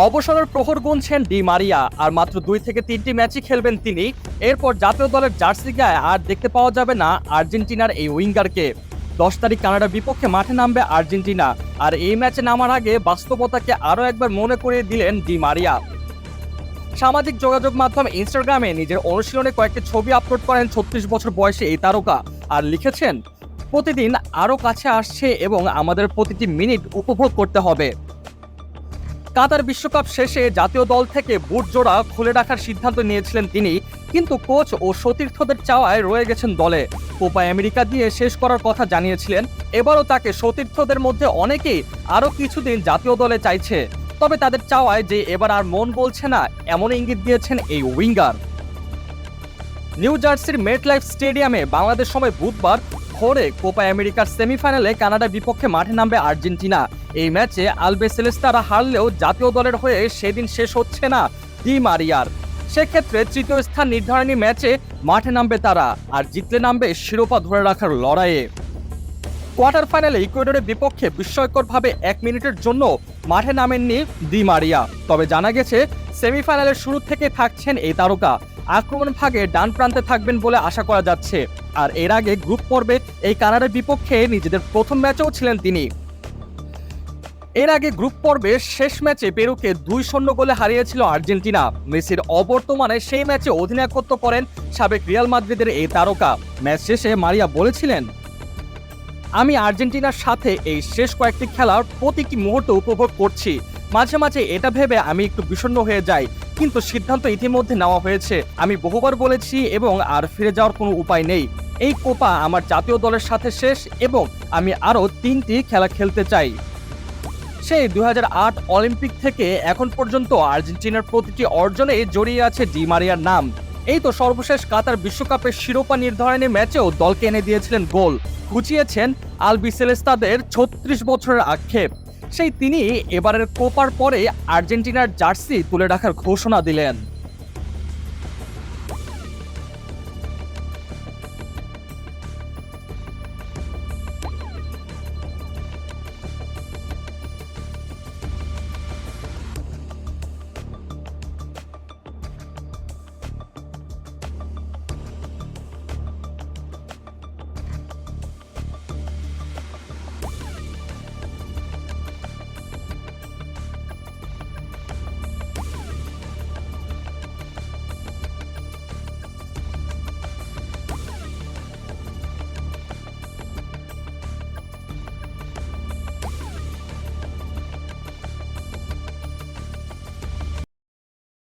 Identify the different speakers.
Speaker 1: অবসরের প্রহর গুনছেন Di Maria, আর মাত্র দুই থেকে তিনটি ম্যাচই খেলবেন তিনি। এরপর জাতীয় দলের জার্সি গায়ে আর দেখতে পাওয়া যাবে না আর্জেন্টিনার এই উইঙ্গারকে। দশ তারিখ কানাডার বিপক্ষে মাঠে নামবে আর্জেন্টিনা, আর এই ম্যাচে নামার আগে বাস্তবতাকে আরও একবার মনে করিয়ে দিলেন ডি মারিয়া। সামাজিক যোগাযোগ মাধ্যম ইনস্টাগ্রামে নিজের অনুশীলনে কয়েকটি ছবি আপলোড করেন ছত্রিশ বছর বয়সী এই তারকা, আর লিখেছেন, প্রতিদিন আরও কাছে আসছে এবং আমাদের প্রতিটি মিনিট উপভোগ করতে হবে। কাতার বিশ্বকাপ শেষে জাতীয় দল থেকে বুট জোড়া খুলে রাখার সিদ্ধান্ত নিয়েছিলেন তিনি, কিন্তু কোচ ও সতীর্থদের চাওয়ায় রয়ে গেছেন দলে। কোপা আমেরিকা দিয়ে শেষ করার কথা জানিয়েছিলেন, এবারও তাকে সতীর্থদের মধ্যে অনেকেই আরও কিছুদিন জাতীয় দলে চাইছে। তবে তাদের চাওয়ায় যে এবার আর মন বলছে না, এমন ইঙ্গিত দিয়েছেন এই উইঙ্গার। নিউ জার্সির মেট লাইফ স্টেডিয়ামে বাংলাদেশ সময় বুধবার ভোরে কোপা আমেরিকার সেমিফাইনালে কানাডার বিপক্ষে মাঠে নামবে আর্জেন্টিনা। এই ম্যাচে আলবে সেলেস্তারা হারলেও জাতীয় দলের হয়ে সেদিন শেষ হচ্ছে না ডি মারিয়ার। সেক্ষেত্রে তৃতীয় স্থান নির্ধারণী ম্যাচে মাঠে নামবে তারা আর জিতলে নামবে শিরোপা ধরে রাখার লড়াইয়ে। কোয়ার্টার ফাইনালে ইকুয়েডরের বিপক্ষে বিস্ময়করভাবে এক মিনিটের জন্য মাঠে নামেননি দি মারিয়া। তবে জানা গেছে, সেমিফাইনালের শুরু থেকে থাকছেন এই তারকা। আক্রমণ ভাগে ডান প্রান্তে থাকবেন বলে আশা করা যাচ্ছে। আর এর আগে গ্রুপ পর্বে এই কানাডার বিপক্ষে নিজেদের প্রথম ম্যাচেও ছিলেন তিনি। এর আগে গ্রুপ পর্বে শেষ ম্যাচে পেরুকে দুই শূন্য গোলে হারিয়েছিল আর্জেন্টিনা। মেসির অবর্তমানে সেই ম্যাচে অধিনায়কত্ব করেন সাবেক রিয়াল মাদ্রিদের এই তারকা। ম্যাচ শেষে মারিয়া বলেছিলেন, আমি আর্জেন্টিনার সাথে এই শেষ কয়েকটি খেলার প্রতিটি মুহূর্ত উপভোগ করছি। মাঝে মাঝে এটা ভেবে আমি একটু বিষণ্ণ হয়ে যাই। কিন্তু সিদ্ধান্ত ইতিমধ্যে নেওয়া হয়েছে। আমি বহুবার বলেছি এবং আর ফিরে যাওয়ার কোনো উপায় নেই। এই কোপা আমার জাতীয় দলের সাথে শেষ এবং আমি আরও তিনটি খেলা খেলতে চাই। সেই দু হাজার আট অলিম্পিক থেকে এখন পর্যন্ত আর্জেন্টিনার প্রতিটি অর্জনে জড়িয়ে আছে ডি মারিয়ার নাম। এই তো সর্বশেষ কাতার বিশ্বকাপের শিরোপা নির্ধারণী ম্যাচেও দলকে এনে দিয়েছিলেন গোল। ঘুচিয়েছেন আলবি সেলেস্তাদের ছত্রিশ বছরের আক্ষেপ। সেই তিনি এবারের কোপার পরে আর্জেন্টিনার জার্সি তুলে রাখার ঘোষণা দিলেন।